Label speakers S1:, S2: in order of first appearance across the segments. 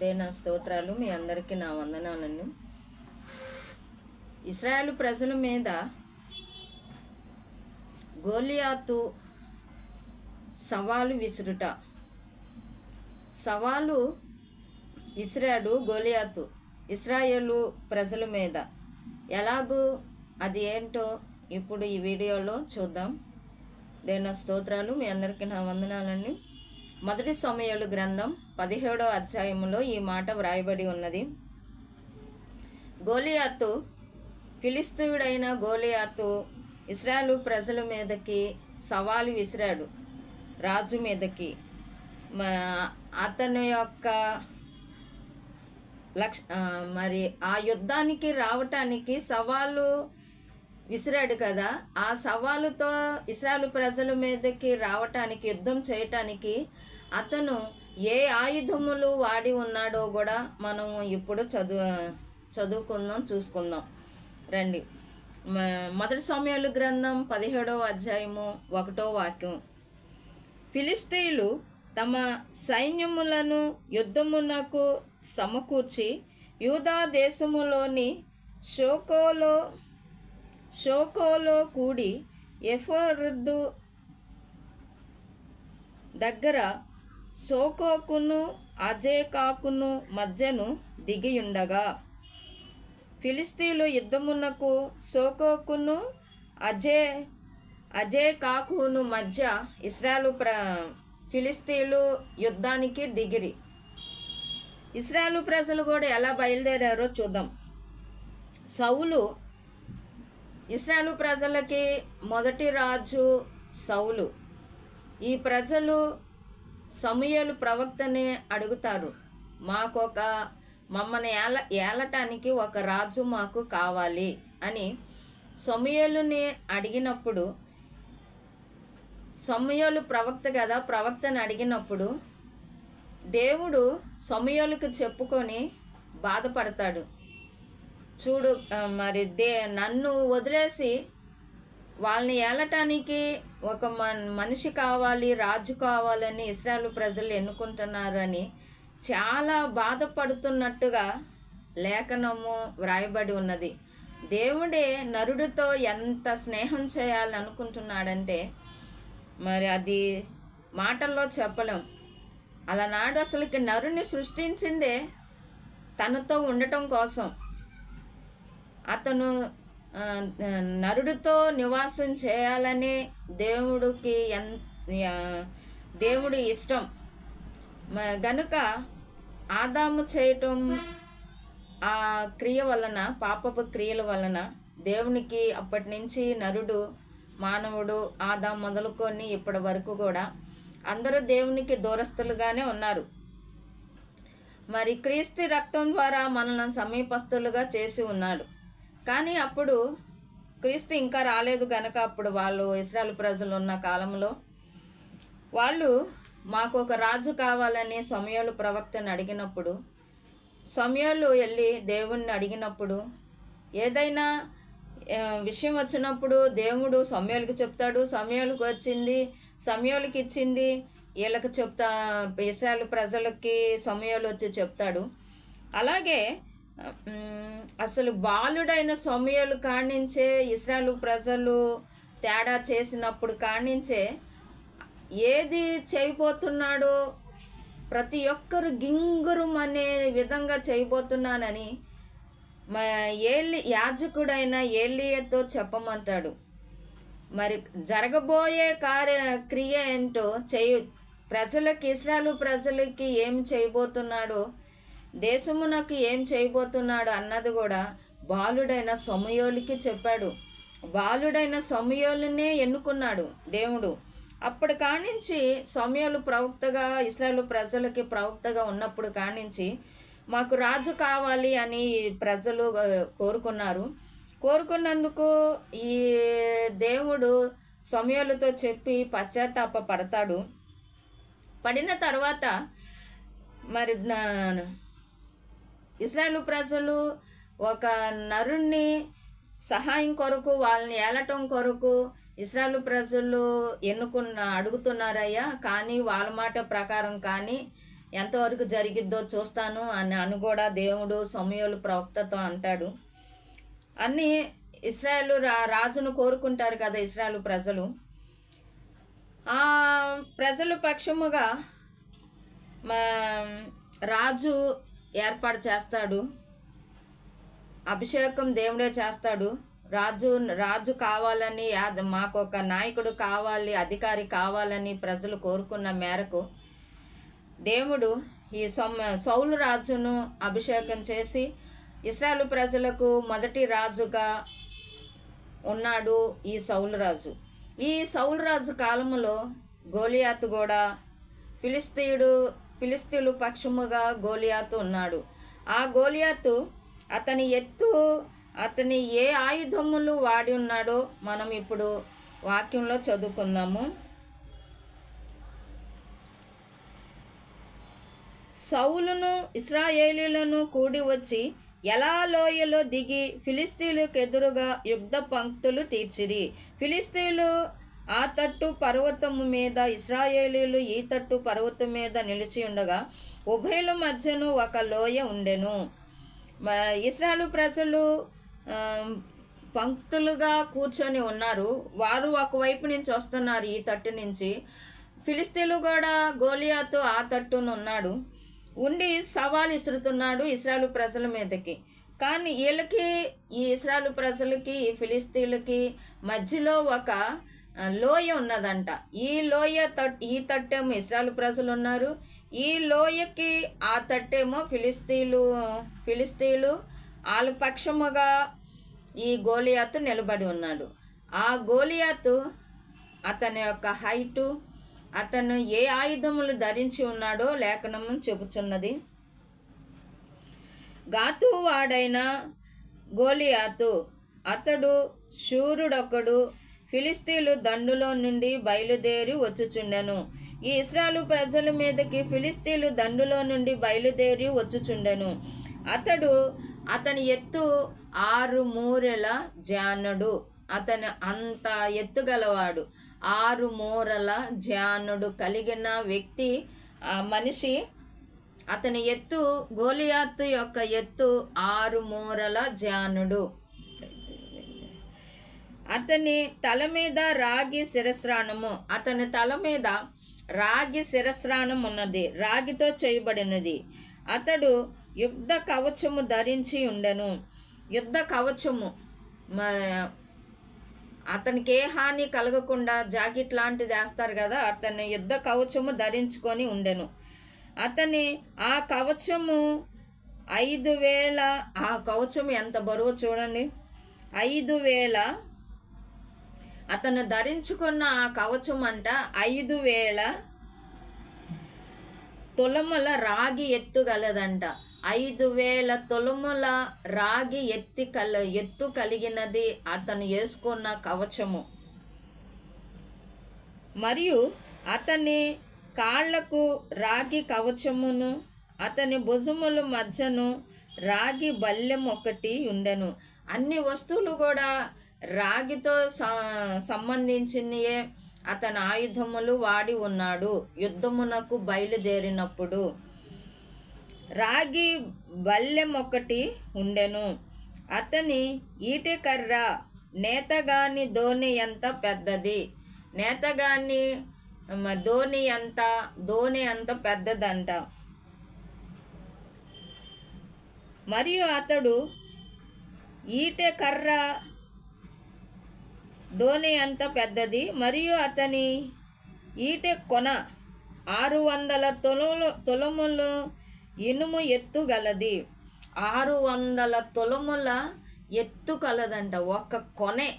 S1: దేనా స్తోత్రాలు మీ అందరికీ నా వందనాలను ఇస్రాయేల్ ప్రజల మీద గోలియాతు సవాలు విసురుట. సవాలు విసిరాడు గోలియాతు ఇస్రాయేలు ప్రజల మీద. ఎలాగూ? అది ఏంటో ఇప్పుడు ఈ వీడియోలో చూద్దాం. దేన స్తోత్రాలు మీ అందరికీ నా వందనాలండి మొదటి సమయాలు గ్రంథం పదిహేడో అధ్యాయంలో ఈ మాట వ్రాయబడి ఉన్నది. గోలియాతు ఫిలిస్తీయుడైన గోలియాతు ఇస్రాయలు ప్రజల మీదకి సవాలు విసిరాడు. రాజు మీదకి. మా- అతని యొక్క లక్ష మరి ఆ యుద్ధానికి రావటానికి సవాలు విసిరాడు కదా. ఆ సవాలుతో ఇస్రాయలు ప్రజల మీదకి రావటానికి యుద్ధం చేయటానికి అతను ఏ ఆయుధములు వాడి ఉన్నాడో కూడా మనం ఇప్పుడు చదువు చదువుకుందాం చూసుకుందాం. రండి. మొదటి సమయాలు గ్రంథం పదిహేడవ అధ్యాయము ఒకటో వాక్యం. ఫిలిస్తీన్లు తమ సైన్యములను యుద్ధమునకు సమకూర్చి యూదా దేశములోని షోకోలో షోకోలో కూడి ఎఫరుద్దు దగ్గర సోకోకును అజేకాకును మధ్యను దిగియుండగా ఫిలిస్తీన్లు యుద్ధమునకు సోకోకును అజే అజే కాకును మధ్య ఇస్రాయలు ప్ర ఫిలిస్తీన్లు యుద్ధానికి దిగిరి. ఇస్రాయలు ప్రజలు కూడా ఎలా బయలుదేరారో చూద్దాం. సౌలు ఇస్రాయలు ప్రజలకి మొదటి రాజు సౌలు. ఈ ప్రజలు సమూయేలు ప్రవక్తని అడుగుతారు. మాకొక మమ్మల్ని ఏల ఏలటానికి ఒక రాజు మాకు కావాలి అని సమూయేలుని అడిగినప్పుడు సమూయేలు ప్రవక్త కదా ప్రవక్తని అడిగినప్పుడు దేవుడు సమూయేలుకు చెప్పుకొని బాధపడతాడు. చూడు మరి దే నన్ను వదిలేసి వాళ్ళని ఏలటానికి ఒక మన్ మనిషి కావాలి రాజు కావాలని ఇస్రాయల్ ప్రజలు ఎన్నుకుంటున్నారు అని చాలా బాధపడుతున్నట్టుగా లేఖనము వ్రాయబడి ఉన్నది. దేవుడే నరుడితో ఎంత స్నేహం చేయాలనుకుంటున్నాడంటే మరి అది మాటల్లో చెప్పలేం. అలనాడు అసలుకి నరుని సృష్టించిందే తనతో ఉండటం కోసం. అతను నరుడితో నివాసం చేయాలని దేవుడికి ఎన్ దేవుడి ఇష్టం. గనుక ఆదాము చేయటం ఆ క్రియ వలన పాపపు క్రియల వలన దేవునికి అప్పటి నుంచి నరుడు మానవుడు ఆదాం మొదలుకొని ఇప్పటి వరకు కూడా అందరూ దేవునికి దూరస్తులుగానే ఉన్నారు. మరి క్రీస్తు రక్తం ద్వారా మనల్ని సమీపస్తులుగా చేసి ఉన్నాడు. కానీ అప్పుడు క్రీస్తు ఇంకా రాలేదు గనక అప్పుడు వాళ్ళు ఇస్రాయల్ ప్రజలు ఉన్న కాలంలో వాళ్ళు మాకు ఒక రాజు కావాలని సమయాలు ప్రవక్తను అడిగినప్పుడు సమయాలు వెళ్ళి దేవుణ్ణి అడిగినప్పుడు ఏదైనా విషయం వచ్చినప్పుడు దేవుడు సమయాలకు చెప్తాడు సమయాలకు వచ్చింది సమయాలకు ఇచ్చింది వీళ్ళకి చెప్తా ఇస్రాయల్ ప్రజలకి సమయాలు వచ్చి చెప్తాడు. అలాగే అసలు బాలుడైన సమయాలు కాణించే ఇస్రాయల్ ప్రజలు తేడా చేసినప్పుడు కాణించే ఏది చేయబోతున్నాడో ప్రతి ఒక్కరు గింగురం అనే విధంగా చేయబోతున్నానని మా ఏలి యాజకుడైన ఏలియతో చెప్పమంటాడు. మరి జరగబోయే కార్య క్రియ ఏంటో చేయు ప్రజలకి ఇస్రాలు ప్రజలకి ఏం చేయబోతున్నాడో దేశమునకు ఏం చేయబోతున్నాడు అన్నది కూడా బాలుడైన సమయోలికి చెప్పాడు. బాలుడైన సమయోలునే ఎన్నుకున్నాడు దేవుడు. అప్పటి కానించి సమయాలు ప్రవక్తగా ఇస్రాయల్ ప్రజలకి ప్రవక్తగా ఉన్నప్పుడు కానించి మాకు రాజు కావాలి అని ప్రజలు కోరుకున్నారు. కోరుకున్నందుకు ఈ దేవుడు సమయాలతో చెప్పి పశ్చాత్తాప పడతాడు పడిన తర్వాత మరి నా- ఇస్రాయేల్ ప్రజలు ఒక నరుణ్ణి సహాయం కొరకు వాళ్ళని ఏలటం కొరకు ఇస్రాయేల్ ప్రజలు ఎన్నుకున్న అడుగుతున్నారయ్యా. కానీ వాళ్ళ మాట ప్రకారం కానీ ఎంతవరకు జరిగిద్దో చూస్తాను అని అని కూడా దేవుడు సమయలు ప్రవక్తతో అంటాడు. అన్నీ ఇస్రాయేల్ రా రాజును కోరుకుంటారు కదా ఇస్రాయేల్ ప్రజలు. ఆ పక్షముగా మా రాజు ఏర్పాటు చేస్తాడు. అభిషేకం దేవుడే చేస్తాడు. రాజు రాజు కావాలని మాకు ఒక నాయకుడు కావాలి అధికారి కావాలని ప్రజలు కోరుకున్న మేరకు దేవుడు ఈ సొమ్ సౌలు రాజును అభిషేకం చేసి ఇస్రాయలు ప్రజలకు మొదటి రాజుగా ఉన్నాడు ఈ సౌలు రాజు. ఈ సౌలు రాజు కాలంలో గోలియాత్ కూడా ఫిలిస్తీయుడు ఫిలిస్తీలు పక్షముగా గోలియాతు ఉన్నాడు. ఆ గోలియాతు అతని ఎత్తు అతని ఏ ఆయుధములు వాడి ఉన్నాడో మనం ఇప్పుడు వాక్యంలో చదువుకుందాము. సౌలును ఇస్రాయేలీలను కూడి వచ్చి ఎలా లోయలో దిగి ఫిలిస్తీన్లకు ఎదురుగా యుద్ధ పంక్తులు తీర్చిరి? ఫిలిస్తీన్లు ఆ తట్టు పర్వతము మీద ఇస్రాయేలీలు ఈ తట్టు పర్వతం మీద నిలిచి ఉండగా ఉభయల మధ్యను ఒక లోయ ఉండెను. మ- ప్రజలు పంక్తులుగా కూర్చొని ఉన్నారు. వారు ఒకవైపు నుంచి వస్తున్నారు ఈ తట్టు నుంచి. ఫిలిస్తీన్లు కూడా గోలియాతో ఆ తట్టును ఉన్నాడు. ఉండి సవాల్ ఇసురుతున్నాడు ఇస్రాయలు ప్రజల మీదకి. కానీ వీళ్ళకి ఈ ఇస్రాయలు ప్రజలకి ఈ ఫిలిస్తీన్లకి మధ్యలో ఒక లోయ ఉన్నదంట. ఈ లోయ తట్ ఈ తట్టేమో ఇస్రాలు ప్రజలు ఉన్నారు. ఈ లోయకి ఆ తట్టేమో ఫిలిస్తీన్లు ఫిలిస్తీన్లు వాళ్ళ పక్షముగా ఈ గోలియాతు నిలబడి ఉన్నాడు. ఆ గోలియాతు అతని యొక్క హైటు అతను ఏ ఆయుధములు ధరించి ఉన్నాడో లేఖనము చెబుచున్నది. గాతు వాడైన గోలియాతు అతడు శూరుడొకడు ఫిలిస్తీన్లు దండులో నుండి బయలుదేరి వచ్చుచుండెను. ఈ ఇస్రాలు ప్రజల మీదకి ఫిలిస్తీన్లు దండులో నుండి బయలుదేరి వచ్చుచుండెను. అతడు అతని ఎత్తు ఆరు మూరెల జానుడు. అతను అంత ఎత్తుగలవాడు ఆరు మూరల జానుడు కలిగిన వ్యక్తి ఆ మనిషి అతని ఎత్తు గోలియాత్తు యొక్క ఎత్తు ఆరు మూరల జానుడు. అతని తల మీద రాగి శిరస్రాణము అతని తల మీద రాగి శిరస్రాణం ఉన్నది రాగితో చేయబడినది. అతడు యుద్ధ కవచము ధరించి ఉండెను. యుద్ధ కవచము మ- అతనికి ఏ హాని కలగకుండా జాకెట్ లాంటిది వేస్తారు కదా అతని యుద్ధ కవచము ధరించుకొని ఉండెను. అతని ఆ కవచము ఐదు వేల ఆ కవచం ఎంత బరువు చూడండి. ఐదు వేల అతను ధరించుకున్న ఆ కవచం అంట ఐదు వేల తులముల రాగి ఎత్తు గలదంట. ఐదు వేల తులముల రాగి ఎత్తి కల ఎత్తు కలిగినది అతను వేసుకున్న కవచము. మరియు అతని కాళ్ళకు రాగి కవచమును అతని భుజముల మధ్యను రాగి బల్లెం ఒకటి ఉండెను. అన్ని వస్తువులు కూడా రాగితో సంబంధించినయే అతని ఆయుధములు వాడి ఉన్నాడు. యుద్ధమునకు బయలుదేరినప్పుడు రాగి బల్లెం ఒకటి ఉండెను. అతని ఈటెకర్ర నేతగాని ధోని ఎంత పెద్దది? నేతగాని ధోని ఎంత ధోని అంత పెద్దదంట? మరియు అతడు ఈటె కర్ర ధోని అంత పెద్దది మరియు అతని ఈటె కొన ఆరు వందల తులములు తులములు ఇనుము ఎత్తు గలది. ఆరు వందల తులముల ఎత్తు కలదంట ఒక కొనే.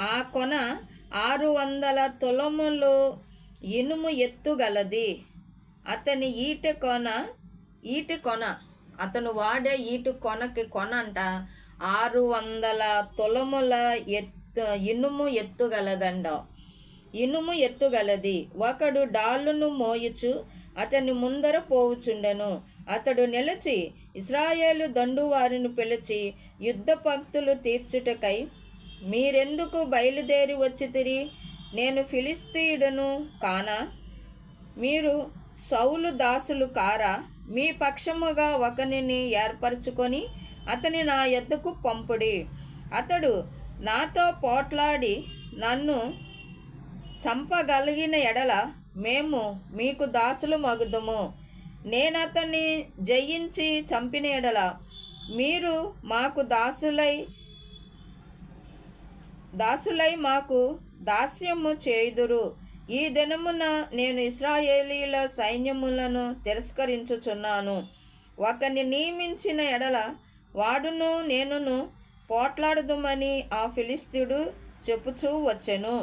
S1: ఆ కొన ఆరు వందల తులములు ఇనుము ఎత్తు గలది. అతని ఈట కొన ఈటి కొన అతను వాడే ఈటు కొనకి కొన అంట ఆరు వందల తులముల ఎత్తు ఇనుము ఎత్తుగలదండ. ఇనుము ఎత్తుగలది. ఒకడు డాలును మోయుచు అతని ముందర పోవుచుండెను. అతడు నిలిచి ఇస్రాయేలు దండు వారిని పిలిచి యుద్ధ పంక్తులు తీర్చుటకై మీరెందుకు బయలుదేరి వచ్చి తిరి? నేను ఫిలిస్తీయుడను కానా? మీరు సౌలు దాసులు కారా? మీ పక్షముగా ఒకనిని ఏర్పరచుకొని అతని నా ఎద్దకు పంపుడి. అతడు నాతో పోట్లాడి నన్ను చంపగలిగిన ఎడల మేము మీకు దాసులు మగుదుము. నేను అతన్ని జయించి చంపిన ఎడల మీరు మాకు దాసులై దాసులై మాకు దాస్యము చేయుదురు. ఈ దినమున నేను ఇస్రాయేలీల సైన్యములను తిరస్కరించుచున్నాను. ఒకని నియమించిన ఎడల వాడును నేనును పోట్లాడదుమని ఆ ఫిలిస్తీయుడు చెప్పుచూ వచ్చెను.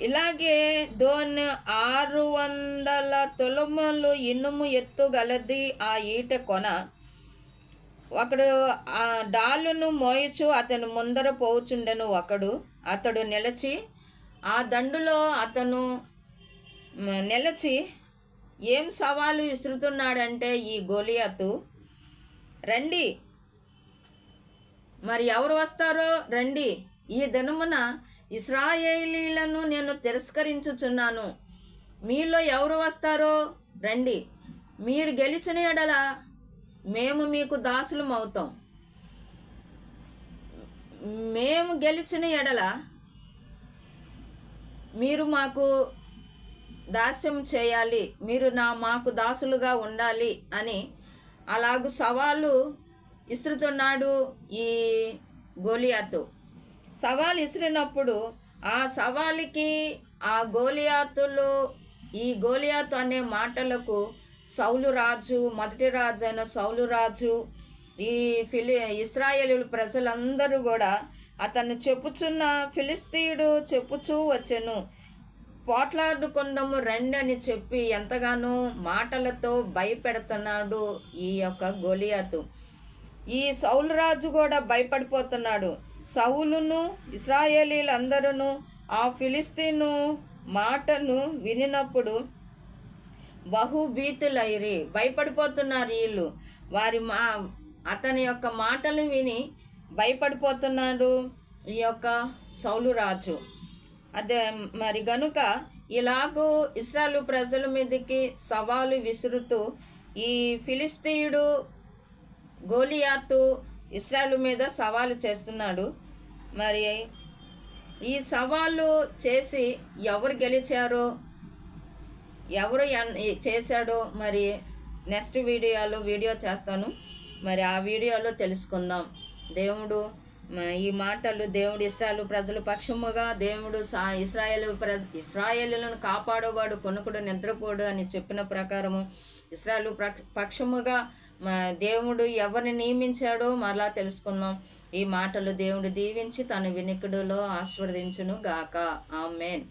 S1: ఇలాగే దోని ఆరు వందల తులములు ఇనుము ఎత్తుగలది ఆ ఈట కొన. ఒకడు ఆ డాలును మోయచు అతను ముందర పోచుండెను ఒకడు. అతడు నిలచి ఆ దండులో అతను నిలచి ఏం సవాలు విసురుతున్నాడంటే ఈ గోలియాతు రండి. మరి ఎవరు వస్తారో రండి. ఈ దినమున ఇస్రాయేలీలను నేను తిరస్కరించుచున్నాను. మీలో ఎవరు వస్తారో రండి. మీరు గెలిచిన ఎడల మేము మీకు దాసులం అవుతాం. మేము గెలిచిన ఎడల మీరు మాకు దాస్యం చేయాలి. మీరు నా మాకు దాసులుగా ఉండాలి అని అలాగూ సవాలు ఇస్తుతున్నాడు ఈ గోలియాతు. సవాల్ ఇసిరినప్పుడు ఆ సవాలుకి ఆ గోలియాతులు ఈ గోలియాతు అనే మాటలకు సౌలు రాజు మొదటి రాజు అయిన సౌలు రాజు ఈ ఫిలి ఇస్రాయేలు ప్రజలందరూ కూడా అతను చెప్పుచున్న ఫిలిస్తీయుడు చెప్పుచూ వచ్చెను. పోట్లాడుకుందాము రండి అని చెప్పి ఎంతగానో మాటలతో భయపెడుతున్నాడు ఈ యొక్క గోలియాతు. ఈ సౌలు రాజు కూడా భయపడిపోతున్నాడు. సౌలును ఇస్రాయేలీలందరూ ఆ ఫిలిస్తీను మాటను వినినప్పుడు బహుభీతులైరి భయపడిపోతున్నారు వీళ్ళు. వారి మా అతని యొక్క మాటలు విని భయపడిపోతున్నాడు ఈ యొక్క సౌలు రాజు అదే మరి గనుక ఇలాగూ ఇస్రాలు ప్రజల మీదకి సవాలు విసురుతూ ఈ ఫిలిస్తీయుడు గోలియాతు ఇస్రాయలు మీద సవాలు చేస్తున్నాడు. మరి ఈ సవాళ్ళు చేసి ఎవరు గెలిచారో? ఎవరు ఎన్- చేశాడో? మరి నెక్స్ట్ వీడియోలో వీడియో చేస్తాను. మరి ఆ వీడియోలో తెలుసుకుందాం. దేవుడు ఈ మాటలు దేవుడు ఇస్రాయలు ప్రజలు పక్షముగా దేవుడు సా ఇస్రాయేల్ ప్ర ఇస్రాయేలులను కాపాడేవాడు కొనుకుడు నిద్రపోడు అని చెప్పిన ప్రకారము ఇస్రాయలు పక్షముగా మా దేవుడు ఎవరిని నియమించాడో మరలా తెలుసుకుందాం. ఈ మాటలు దేవుడు దీవించి తన వినికిడులో ఆశీర్వదించును గాక ఆమెన్.